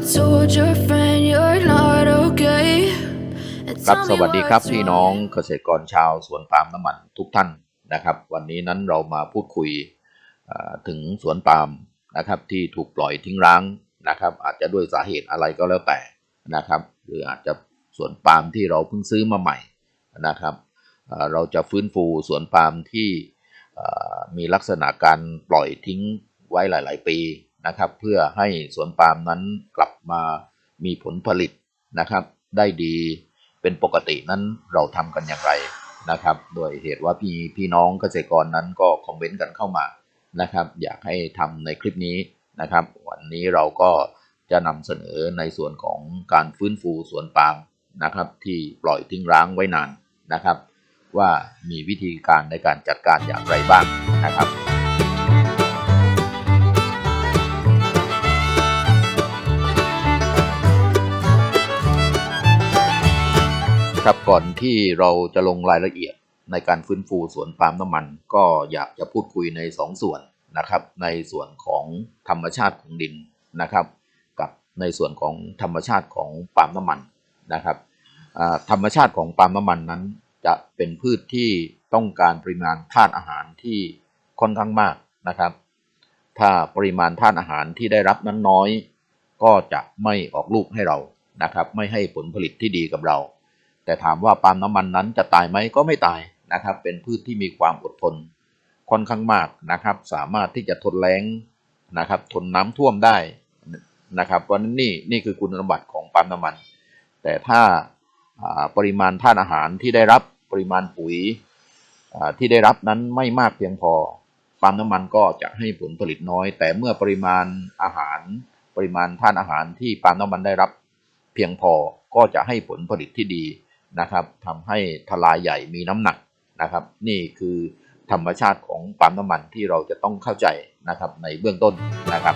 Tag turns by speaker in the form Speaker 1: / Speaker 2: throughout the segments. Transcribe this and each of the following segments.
Speaker 1: told your friend you're not okay. And
Speaker 2: ครับ
Speaker 1: tell
Speaker 2: ส
Speaker 1: me
Speaker 2: วัสดีครับ
Speaker 1: what's
Speaker 2: พี่น้อง
Speaker 1: wrong.
Speaker 2: เกษตรกรชาวสวนปาล์มน้ำมันทุกท่านนะครับ วันนี้นั้นเรามาพูดคุยเอ่อถึงสวนปาล์มนะครับที่ถูกปล่อยทิ้งร้างนะครับ อาจจะด้วยสาเหตุอะไรก็แล้วแต่นะครับ หรืออาจจะสวนปาล์มที่เราเพิ่งซื้อมาใหม่นะครับเอ่อเราจะฟื้นฟูสวนปาล์มที่เอ่อมีลักษณะการปล่อยทิ้งไว้หลาย ๆ ปี นะครับ เพื่อให้สวนปาล์มนั้นกลับมามีผลผลิตนะครับ ได้ดีเป็นปกตินั้นเราทำกันอย่างไรนะครับ โดยเหตุว่าพี่พี่น้องเกษตรกรนั้นก็คอมเมนต์กันเข้ามานะครับ อยากให้ทำในคลิปนี้นะครับ วันนี้เราก็จะนำเสนอในส่วนของการฟื้นฟูสวนปาล์มนะครับ ที่ปล่อยทิ้งร้างไว้นานนะครับ ว่ามีวิธีการในการจัดการอย่างไรบ้างนะครับ ครับก่อนที่เราจะลงรายละเอียดในการฟื้นฟูสวนปาล์มน้ำมัน ก็อยากจะพูดคุยใน2ส่วนนะครับในส่วนของธรรมชาติของดินนะครับ กับในส่วนของธรรมชาติของปาล์มน้ำมันนะครับธรรมชาติของปาล์มน้ำมันนั้น จะเป็นพืชที่ต้องการปริมาณธาตุอาหารที่ค่อนข้างมากนะครับ ถ้าปริมาณธาตุอาหารที่ได้รับนั้นน้อย ก็จะไม่ออกลูกให้เรานะครับ ไม่ให้ผลผลิตที่ดีกับเรา แต่ถามว่าปาล์มน้ำมันนั้นจะตายไหมก็ไม่ตายนะครับ เป็นพืชที่มีความอดทนค่อนข้างมากนะครับ สามารถที่จะทนแล้งนะครับ ทนน้ำท่วมได้นะครับเพราะนั้นนี่นี่คือคุณสมบัติของปาล์มน้ำมัน แต่ถ้าปริมาณธาตุอาหารที่ได้รับปริมาณปุ๋ยที่ได้รับนั้นไม่มากเพียงพอปาล์มน้ำมันก็จะให้ผลผลิตน้อย แต่เมื่อปริมาณอาหาร ปริมาณธาตุอาหารที่ปาล์มน้ำมันได้รับเพียงพอก็จะให้ผลผลิตที่ดี นะครับทำให้ทลายใหญ่มีน้ำหนักนะครับ นี่คือธรรมชาติของปาล์มน้ำมันที่เราจะต้องเข้าใจนะครับในเบื้องต้นนะครับ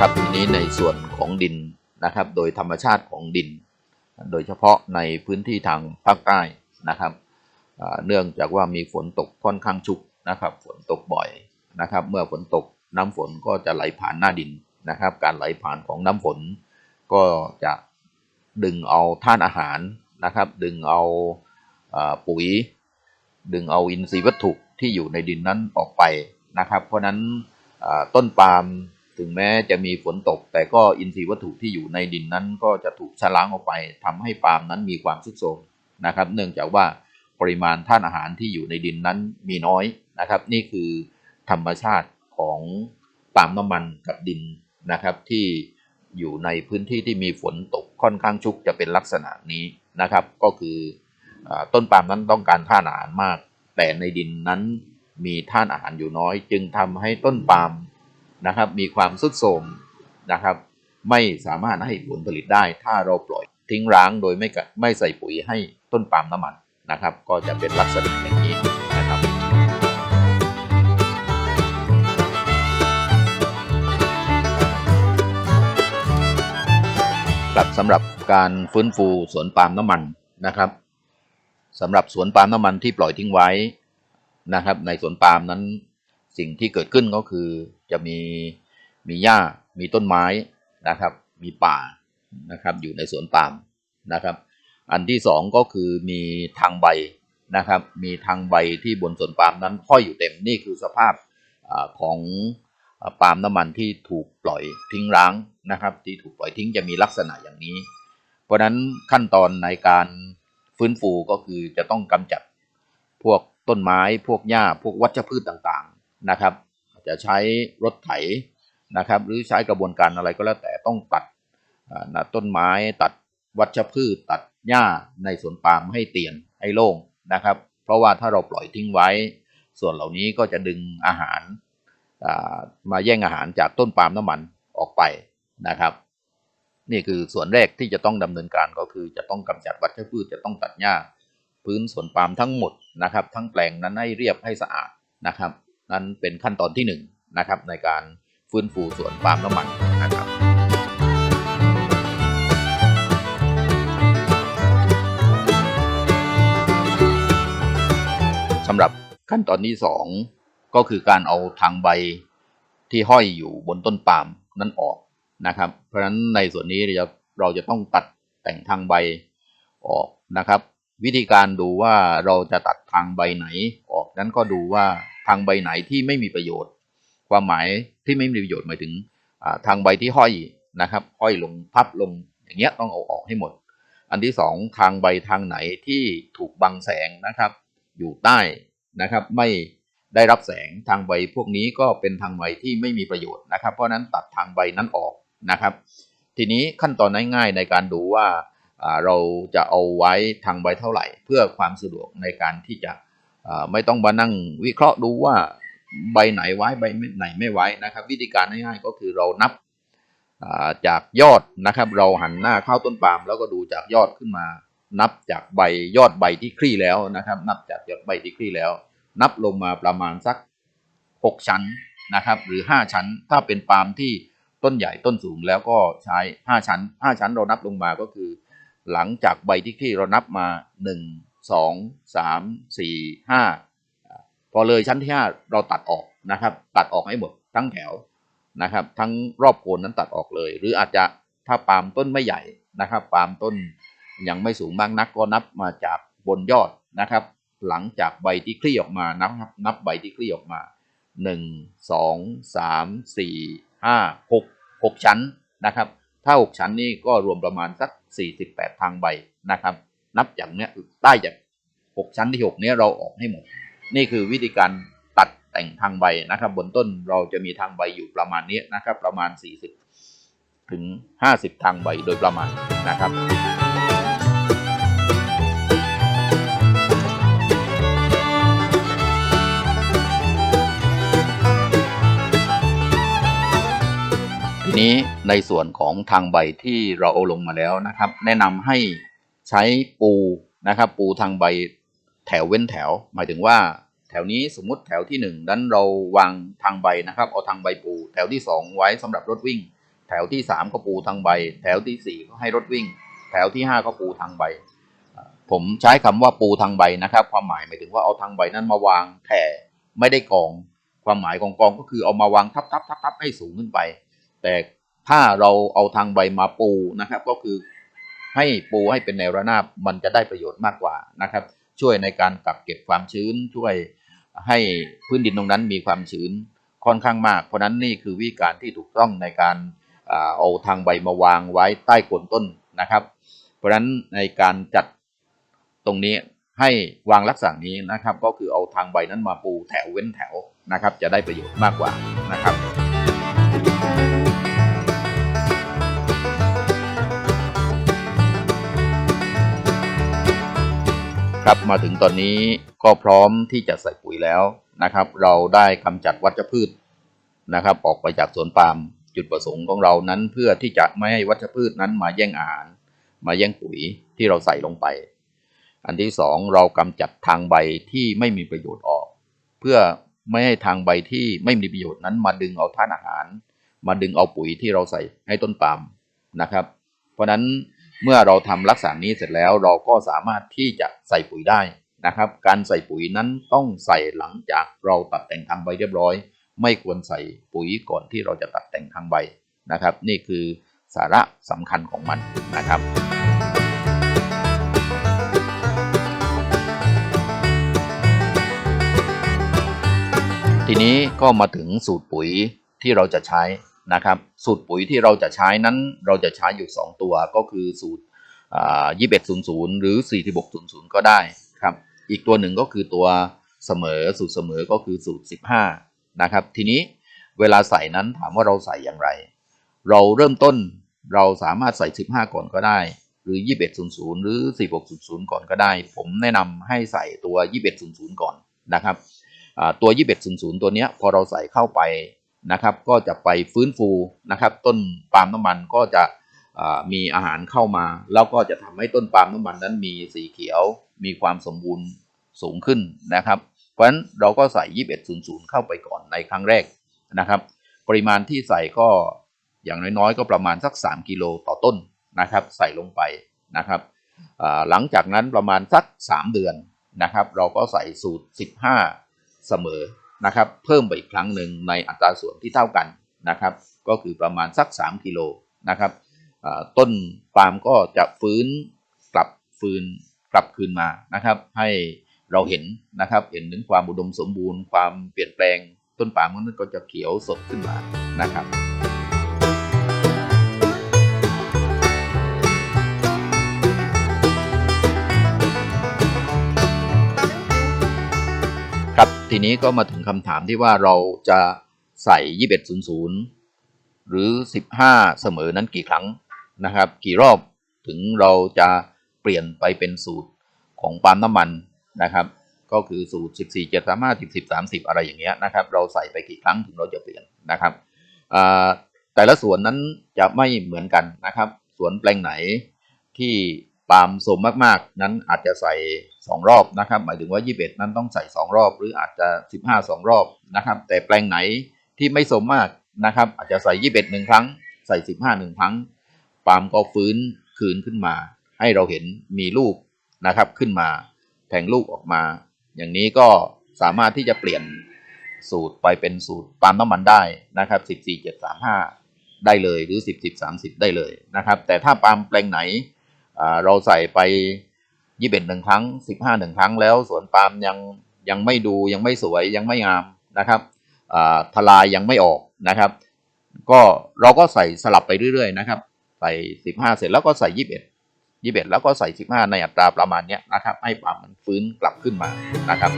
Speaker 2: ครับทีนี้ในส่วนของดินนะครับ โดยธรรมชาติของดิน โดยเฉพาะในพื้นที่ทางภาคใต้นะครับเนื่องจากว่ามีฝนตกค่อนข้างชุกนะครับ ฝนตกบ่อยนะครับ เมื่อฝนตกน้ำฝนก็จะไหลผ่านหน้าดิน นะครับ การไหลผ่านของน้ำฝน ก็จะดึงเอาธาตุอาหารนะครับ ดึงเอาปุ๋ย ดึงเอาอินทรีย์วัตถุที่อยู่ในดินนั้นออกไปนะครับ เพราะนั้นต้นปาล์มถึงแม้จะมีฝนตก แต่ก็อินทรีย์วัตถุที่อยู่ในดินนั้น ก็จะถูกชะล้างออกไปทำให้ปาล์มนั้นมีความทรุดโทรมนะครับ เนื่องจากว่าปริมาณธาตุอาหารที่อยู่ในดินนั้นมีน้อยนะครับ นี่คือธรรมชาติของปาล์มน้ำมันกับดิน นะครับที่อยู่ในพื้นที่ที่มีฝนตกค่อนข้างชุกจะเป็นลักษณะนี้นะครับ ก็คืออต้นปาล์มนั้นต้องการธาตุอาหารมาก แต่ในดินนั้นมีธาตุอาหารอยู่น้อย จึงทำให้ต้นปาล์มนะครับ มีความทรุดโทรมนะครับ ไม่สามารถให้ผลผลิตได้ ถ้าเราปล่อยทิ้งร้างโดยไม่ไม่ใส่ปุ๋ยให้ต้นปาล์มน้ำมันนะครับ ก็จะเป็นลักษณะอย่างนี้นะครับ ครับสำหรับการฟื้นฟูสวนปาล์มน้ำมันนะครับสำหรับสวนปาล์มน้ำมันที่ปล่อยทิ้งไว้นะครับ ในสวนปาล์มนั้นสิ่งที่เกิดขึ้นก็คือจะมีมีหญ้ามีต้นไม้นะครับ มีป่านะครับอยู่ในสวนปาล์มนะครับ อันที่สองก็คือมีทางใบนะครับ มีทางใบที่บนสวนปาล์มนั้นห้อยอยู่เต็มนี่คือสภาพอของ ปาล์มน้ำมันที่ถูกปล่อยทิ้งร้างนะครับ ที่ถูกปล่อยทิ้งจะมีลักษณะอย่างนี้ เพราะฉะนั้นขั้นตอนในการฟื้นฟูก็คือจะต้องกำจัดพวกต้นไม้ พวกหญ้า พวกวัชพืชต่างๆนะครับ จะใช้รถไถนะครับ หรือใช้กระบวนการอะไรก็แล้วแต่ต้องตัดนะต้นไม้ตัดวัชพืชตัดหญ้าในสวนปาล์มให้เตียนให้โล่งนะครับ เพราะว่าถ้าเราปล่อยทิ้งไว้ ส่วนเหล่านี้ก็จะดึงอาหาร มาแย่งอาหารจากต้นปาล์มน้ำมันออกไปนะครับ นี่คือส่วนแรกที่จะต้องดำเนินการก็คือจะต้องกำจัดวัชพืชจะต้องตัดหญ้า พื้นสวนปาล์มทั้งหมดนะครับ ทั้งแปลงนั้นให้เรียบให้สะอาดนะครับ นั้นเป็นขั้นตอนที่หนึ่งนะครับในการฟื้นฟูสวนปาล์มน้ำมันนะครับสำหรับขั้นตอนที่สอง ก็คือการเอาทางใบที่ห้อยอยู่บนต้นปาล์มนั้นออกนะครับ เพราะฉะนั้นในส่วนนี้เราจะเราจะต้องตัดแต่งทางใบออกนะครับ วิธีการดูว่าเราจะตัดทางใบไหนออกนั้นก็ดูว่าทางใบไหนที่ไม่มีประโยชน์ ความหมายที่ไม่มีประโยชน์หมายถึงทางใบที่ห้อยนะครับห้อยลงพับลงอย่างเงี้ยต้องเอาออกให้หมด อันที่สองทางใบทางไหนที่ถูกบังแสงนะครับ อยู่ใต้นะครับไม่ ได้รับแสงทางใบพวกนี้ก็เป็นทางใบที่ไม่มีประโยชน์นะครับ เพราะนั้นตัดทางใบนั้นออกนะครับ ทีนี้ขั้นตอนง่ายๆในการดูว่าเราจะเอาไว้ทางใบเท่าไหร่ เพื่อความสะดวกในการที่จะไม่ต้องมานั่งวิเคราะห์ดูว่าใบไหนไว้ใบไหนไม่ไว้นะครับ วิธีการง่ายๆก็คือเรานับจากยอดนะครับ เราหันหน้าเข้าต้นปาล์มแล้วก็ดูจากยอดขึ้นมา นับจากใบยอดใบที่คลี่แล้วนะครับ นับจากยอดใบที่คลี่แล้ว นับลงมาประมาณสัก 6 ชั้นนะครับ หรือ 5 ชั้น ถ้าเป็นปาล์มที่ต้นใหญ่ต้นสูงแล้วก็ใช้ 5 ชั้น 5 ชั้นเรานับลงมาก็คือ หลังจากใบที่คลี่เรานับมา 1 2 3 4 5 พอเลยชั้นที่ 5 เราตัดออกนะครับ ตัดออกให้หมดทั้งแถวนะครับ ทั้งรอบโคนนั้นตัดออกเลย หรืออาจจะถ้าปาล์มต้นไม่ใหญ่นะครับ ปาล์มต้นยังไม่สูงมากนักก็นับมาจากบนยอดนะครับ หลังจากใบที่คลี่ออกมานับครับนับใบที่คลี่ออกมาหนึ่งสองสามสี่ห้าหกหกชั้นนะครับ ถ้าหกชั้นนี่ก็รวมประมาณสักสี่สิบแปดทางใบนะครับ นับจากเนี้ยใต้จากหกชั้นที่หกเนี้ยเราออกให้หมด นี่คือวิธีการตัดแต่งทางใบนะครับ บนต้นเราจะมีทางใบอยู่ประมาณนี้นะครับ ประมาณ 40 ถึง 50 ทางใบโดยประมาณนะครับ ทีนี้ในส่วนของทางใบที่เราเอาลงมาแล้วนะครับ แนะนำให้ใช้ปูนะครับ ปูทางใบแถวเว้นแถว หมายถึงว่าแถวนี้สมมุติแถวที่หนึ่งนั้นเราวางทางใบนะครับ เอาทางใบปู แถวที่สองไว้สำหรับรถวิ่ง แถวที่สามก็ปูทางใบ แถวที่สี่ก็ให้รถวิ่ง แถวที่ห้าก็ปูทางใบ ผมใช้คำว่าปูทางใบนะครับ ความหมายหมายถึงว่าเอาทางใบนั้นมาวางแผ่ไม่ได้กอง ความหมายของกองก็คือเอามาวางทับทับทับทับให้สูงขึ้นไป แต่ถ้าเราเอาทางใบมาปูนะครับ ก็คือให้ปูให้เป็นแนวระนาบมันจะได้ประโยชน์มากกว่านะครับ ช่วยในการกักเก็บความชื้น ช่วยให้พื้นดินตรงนั้นมีความชื้นค่อนข้างมาก เพราะนั้นนี่คือวิธีการที่ถูกต้องในการเอาทางใบมาวางไว้ใต้โคนต้นนะครับ เพราะฉะนั้นในการจัดตรงนี้ให้วางลักษณะนี้นะครับ ก็คือเอาทางใบนั้นมาปูแถวเว้นแถวนะครับ จะได้ประโยชน์มากกว่านะครับ ครับมาถึงตอนนี้ก็พร้อมที่จะใส่ปุ๋ยแล้วนะครับ เราได้กำจัดวัชพืชนะครับ ออกไปจากสวนปาล์มจุดประสงค์ของเรานั้นเพื่อที่จะไม่ให้วัชพืชนั้นมาแย่งอาหาร มาแย่งปุ๋ยที่เราใส่ลงไป อันที่สองเรากำจัดทางใบที่ไม่มีประโยชน์ออก เพื่อไม่ให้ทางใบที่ไม่มีประโยชน์นั้นมาดึงเอาธาตุอาหาร มาดึงเอาปุ๋ยที่เราใส่ให้ต้นปาล์มนะครับ เพราะฉะนั้น เมื่อเราทำลักษณะนี้เสร็จแล้วเราก็สามารถที่จะใส่ปุ๋ยได้นะครับ การใส่ปุ๋ยนั้นต้องใส่หลังจากเราตัดแต่งทางใบเรียบร้อย ไม่ควรใส่ปุ๋ยก่อนที่เราจะตัดแต่งทางใบนะครับ นี่คือสาระสำคัญของมันนะครับทีนี้ก็มาถึงสูตรปุ๋ยที่เราจะใช้ นะครับ สูตรปุ๋ยที่เราจะใช้นั้นเราจะใช้อยู่ 2 ตัวก็คือสูตรยี่สิบศูนย์ศูนย์หรือสี่สิบหกศูนย์ศูนย์ก็ได้ครับ อีกตัวหนึ่งก็คือตัวเสมอสูตรเสมอก็คือสูตร15นะครับ ทีนี้เวลาใส่นั้นถามว่าเราใส่อย่างไร เราเริ่มต้นเราสามารถใส่15ก่อนก็ได้ หรือ2100หรือ4600ก่อนก็ได้ ผมแนะนำให้ใส่ตัว2100ก่อนนะครับอ่าตัว2100ตัวเนี้ยพอเราใส่เข้าไป นะครับ ก็จะไปฟื้นฟูนะครับ ต้นปาล์มน้ำมันก็จะมีอาหารเข้ามา แล้วก็จะทำให้ต้นปาล์มน้ำมันนั้นมีสีเขียว มีความสมบูรณ์สูงขึ้นนะครับ เพราะฉะนั้นเราก็ใส่ 2100 เข้าไปก่อนในครั้งแรกนะครับ ปริมาณที่ใส่ก็อย่างน้อยๆ ก็ประมาณสัก 3 กิโลต่อต้นนะครับ ใส่ลงไปนะครับหลังจากนั้นประมาณสัก 3 เดือนนะครับ เราก็ใส่สูตร 15 เสมอ นะครับเพิ่มไปอีกครั้งหนึ่งในอัตราส่วนที่เท่ากันนะครับก็คือประมาณสัก 3กิโลนะครับต้นปาล์มก็จะฟื้นกลับฟื้นกลับคืนมานะครับ ให้เราเห็นนะครับเห็นถึงความอุดมสมบูรณ์ ความเปลี่ยนแปลงต้นปาล์มนั้นก็จะเขียวสดขึ้นมานะครับ ทีนี้ก็มาถึงคำถามที่ว่าเราจะใส่ 2100 หรือ 15 เสมอนั้นกี่ครั้งนะครับ กี่รอบถึงเราจะเปลี่ยนไปเป็นสูตรของปาล์มน้ำมันนะครับ ก็คือสูตร 14 7 3 5 10 10 30 อะไรอย่างเงี้ยนะครับ เราใส่ไปกี่ครั้งถึงเราจะเปลี่ยนนะครับแต่ละส่วนนั้นจะไม่เหมือนกันนะครับ สวนแปลงไหนที่ ปาล์มสมมากๆ นั้นอาจจะใส่ 2 รอบนะครับ หมายถึงว่า 21 นั้นต้องใส่ 2 รอบ หรืออาจจะ 15 2 รอบนะครับ แต่แปลงไหนที่ไม่สมมากนะครับ อาจจะใส่ 21หนึ่งครั้ง ใส่ 15หนึ่งครั้ง ปาล์มก็ฟื้นคืนขึ้นมา ให้เราเห็นมีลูกนะครับขึ้นมาแทงลูกออกมา อย่างนี้ก็สามารถที่จะเปลี่ยนสูตรไปเป็นสูตรปาล์มน้ำมันได้นะครับ 14 7 3 5 ได้เลยหรือ 10 10 30 ได้เลยนะครับ แต่ถ้าปาล์มแปลงไหน เราใส่ไป21หนึ่งครั้ง15หนึ่งครั้งแล้วสวนปาล์มยังยังไม่ดูยังไม่สวยยังไม่งามนะครับอ่าทลายยังไม่ออกนะครับ ก็เราก็ใส่สลับไปเรื่อยๆนะครับ ใส่15เสร็จแล้วก็ใส่21 21แล้วก็ใส่15ในอัตราประมาณนี้นะครับ ให้ปาล์มมันฟื้นกลับขึ้นมานะครับ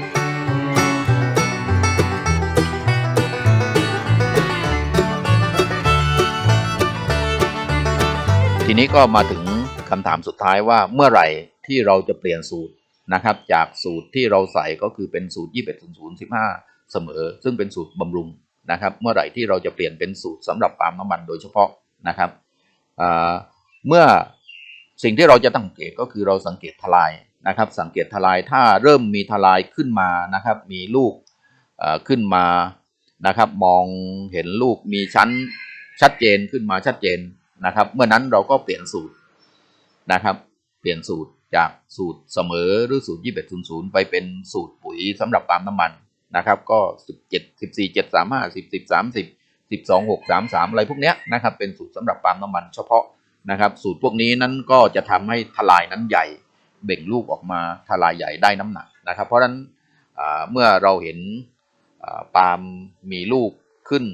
Speaker 2: ทีนี้ก็มาถึง คำถามสุดท้ายว่าเมื่อไหร่ที่เราจะเปลี่ยนสูตรนะครับจากสูตรที่เราใส่ก็คือเป็นสูตร 21 0 15 เสมอ ซึ่งเป็นสูตรบำรุงนะครับ เมื่อไหร่ที่เราจะเปลี่ยนเป็นสูตรสำหรับปาล์มน้ำมันโดยเฉพาะนะครับเมื่อสิ่งที่เราจะสังเกตก็คือเราสังเกตทลายนะครับ สังเกตทลายถ้าเริ่มมีทลายขึ้นมานะครับ มีลูกขึ้นมานะครับ มองเห็นลูกมีชั้นชัดเจนขึ้นมาชัดเจนนะครับ เมื่อนั้นเราก็เปลี่ยนสูตร นะครับ เปลี่ยนสูตรจากสูตรเสมอหรือสูตร 2100 ไปเป็นสูตรปุ๋ยสำหรับปาล์มน้ำมันนะครับ ก็ 17 14 7 3 5 10 10 30 12 6 3 3 อะไรพวกเนี้ยนะครับ เป็นสูตรสำหรับปาล์มน้ำมันเฉพาะนะครับ สูตรพวกนี้นั้นก็จะทำให้ทลายนั้นใหญ่ เบ่งลูกออกมาทลายใหญ่ได้น้ำหนักนะครับ เพราะฉะนั้นเมื่อเราเห็นปาล์มมีลูกขึ้น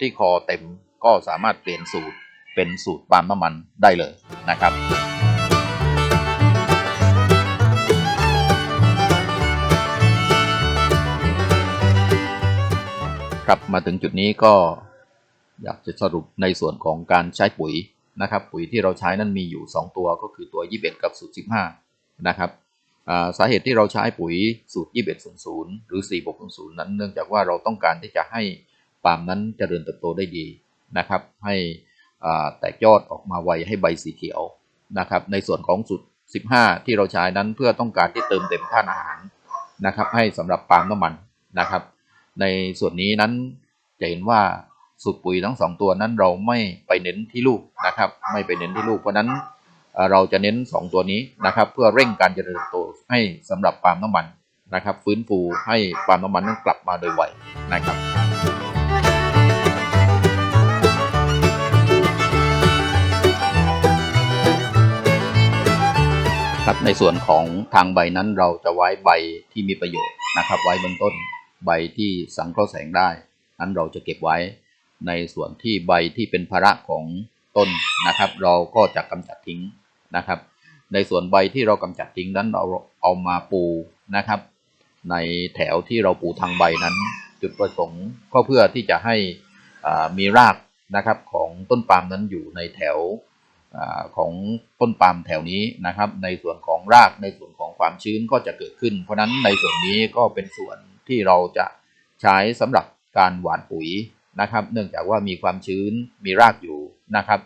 Speaker 2: ที่คอเต็มก็สามารถเปลี่ยนสูตรเป็นสูตรปาล์มน้ำมันได้เลยนะครับ ครับมาถึงจุดนี้ก็อยากจะสรุปในส่วนของการใช้ปุ๋ยนะครับ ปุ๋ยที่เราใช้นั้นมีอยู่ 2 ตัวก็คือตัว 21 กับสูตร15 นะครับสาเหตุที่เราใช้ปุ๋ยสูตร 2100 หรือ 4600 นั้น เนื่องจากว่าเราต้องการที่จะให้ปาล์มนั้นเจริญเติบโตได้ดีนะครับ ให้แตกยอดออกมาไวให้ใบสีเขียวนะครับ ในส่วนของสูตร 15 ที่เราใช้นั้นเพื่อต้องการที่เติมเต็มธาตุอาหารนะครับ ให้สำหรับปาล์มน้ำมันนะครับ ในส่วนนี้นั้นจะเห็นว่าสูตรปุ๋ยทั้งสองตัวนั้นเราไม่ไปเน้นที่ลูกนะครับ ไม่ไปเน้นที่ลูกเพราะนั้นเราจะเน้นสองตัวนี้นะครับ เพื่อเร่งการเจริญเติบโตให้สำหรับปาล์มน้ำมันนะครับ ฟื้นฟูให้ปาล์มน้ำมันนั้นกลับมาโดยไวนะครับครับในส่วนของทางใบนั้นเราจะไว้ใบที่มีประโยชน์นะครับ ไว้เบนต้น ใบที่สังเคราะห์แสงได้นั้นเราจะเก็บไว้ในส่วนที่ใบที่เป็นภาระของต้นนะครับ เราก็จะกำจัดทิ้งนะครับ ในส่วนใบที่เรากำจัดทิ้งนั้นเราเอามาปูนะครับ ในแถวที่เราปูทางใบนั้น จุดประสงค์ก็เพื่อที่จะให้มีรากนะครับของต้นปาล์มนั้นอยู่ในแถวอของต้นปาล์มแถวนี้นะครับ ในส่วนของรากในส่วนของความชื้นก็จะเกิดขึ้น เพราะฉะนั้นในส่วนนี้ก็เป็นส่วน ที่เราจะใช้สำหรับการหว่านปุ๋ยนะครับ เนื่องจากว่ามีความชื้นมีรากอยู่นะครับ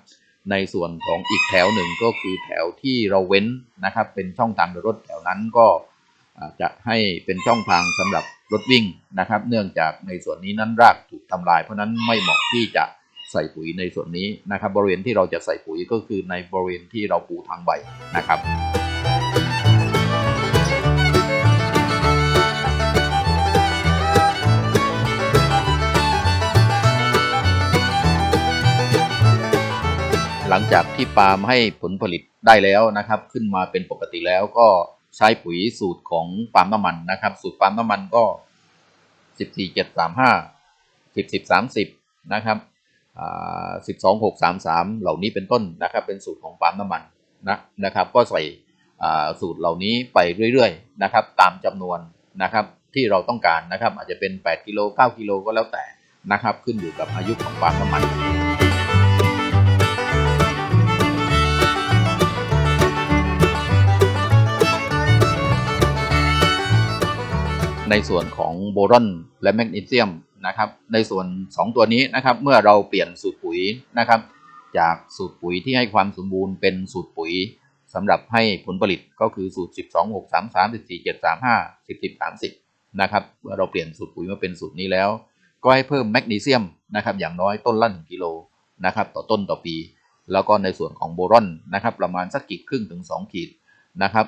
Speaker 2: ในส่วนของอีกแถวหนึ่งก็คือแถวที่เราเว้นนะครับ เป็นช่องทางเดินรถแถวนั้นก็จะให้เป็นช่องทางสำหรับรถวิ่งนะครับ เนื่องจากในส่วนนี้นั้นรากถูกทำลาย เพราะฉะนั้นไม่เหมาะที่จะใส่ปุ๋ยในส่วนนี้นะครับ บริเวณที่เราจะใส่ปุ๋ยก็คือในบริเวณที่เราปูทางใบนะครับ หลังจากที่ปาล์มให้ผลผลิตได้แล้วนะครับ ขึ้นมาเป็นปกติแล้วก็ใช้ปุ๋ยสูตรของปาล์มน้ำมันนะครับ สูตรปาล์มน้ำมันก็ 14 7 3 5 10 10 30 นะครับอ่า12 6 3 3เหล่านี้เป็นต้นนะครับ เป็นสูตรของปาล์มน้ำมันนะนะครับ ก็ใส่อ่าสูตรเหล่านี้ไปเรื่อยๆนะครับ ตามจำนวนนะครับที่เราต้องการนะครับ อาจจะเป็น 8 กิโล 9 กิโลก็แล้วแต่นะครับ ขึ้นอยู่กับอายุของปาล์มน้ำมัน ในส่วนของโบรอนและแมกนีเซียมนะครับ ในส่วน 2 ตัวนี้นะครับ เมื่อเราเปลี่ยนสูตรปุ๋ยนะครับ จากสูตรปุ๋ยที่ให้ความสมบูรณ์เป็นสูตรปุ๋ยสำหรับให้ผลผลิตก็คือสูตร 12 6 3 3 14 7 3 5 10 10 30นะครับเมื่อเราเปลี่ยนสูตรปุ๋ยมาเป็นสูตรนี้แล้ว ก็ให้เพิ่มแมกนีเซียมนะครับ อย่างน้อยต้นละ1กิโลนะครับ ต่อต้นต่อปี แล้วก็ในส่วนของโบรอนนะครับ ประมาณสักขีดครึ่งถึง 2 ขีดนะครับ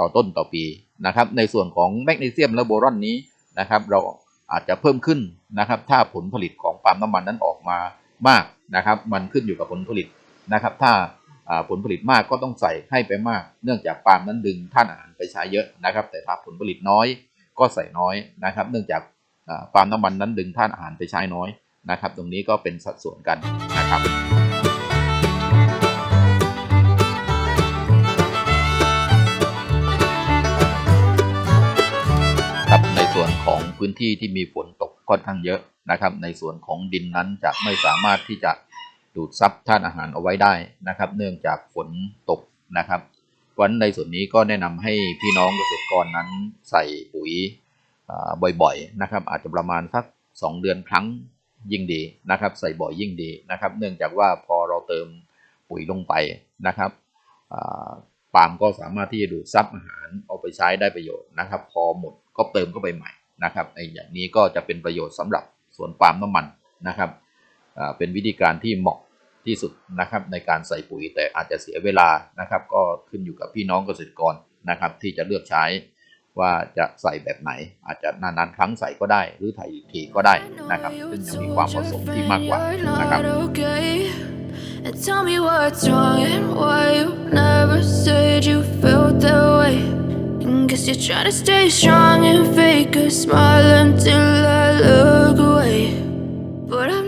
Speaker 2: ต่อต้นต่อปีนะครับ ในส่วนของแมกนีเซียมและโบรอนนี้นะครับ เราอาจจะเพิ่มขึ้นนะครับ ถ้าผลผลิตของปาล์มน้ำมันนั้นออกมามากนะครับ มันขึ้นอยู่กับผลผลิตนะครับ ถ้าผลผลิตมากก็ต้องใส่ให้ไปมาก เนื่องจากปาล์มนั้นดึงธาตุอาหารไปใช้เยอะนะครับ แต่ถ้าผลผลิตน้อยก็ใส่น้อยนะครับ เนื่องจากปาล์มน้ำมันนั้นดึงธาตุอาหารไปใช้น้อยนะครับ ตรงนี้ก็เป็นสัดส่วนกันนะครับ พื้นที่ที่มีฝนตกค่อนข้างเยอะนะครับ ในส่วนของดินนั้นจะไม่สามารถที่จะดูดซับธาตุอาหารเอาไว้ได้นะครับ เนื่องจากฝนตกนะครับเพราะฉะนั้นในส่วนนี้ก็แนะนำให้พี่น้องเกษตรกรนั้นใส่ปุ๋ยบ่อยๆนะครับ อาจจะประมาณสัก2เดือนครั้งยิ่งดีนะครับ ใส่บ่อยยิ่งดีนะครับ เนื่องจากว่าพอเราเติมปุ๋ยลงไปนะครับปาล์มก็สามารถที่จะดูดซับอาหารเอาไปใช้ได้ประโยชน์นะครับ พอหมดก็เติมเข้าไปใหม่ นะครับไอ้อย่างนี้ก็จะเป็นประโยชน์สำหรับสวนปาล์มน้ำมันนะครับเป็นวิธีการที่เหมาะที่สุดนะครับในการใส่ปุ๋ยแต่อาจจะเสียเวลานะครับ ก็ขึ้นอยู่กับพี่น้องเกษตรกรนะครับ ที่จะเลือกใช้ว่าจะใส่แบบไหน อาจจะนานๆครั้งใส่ก็ได้ หรือถ่ายอีกทีก็ได้นะครับซึ่งจะมีความเหมาะสมที่มากกว่านะครับ
Speaker 1: And tell me what's wrong and why you never said you felt that way. 'Cause guess you're trying to stay strong and fake a smile until I look away. But I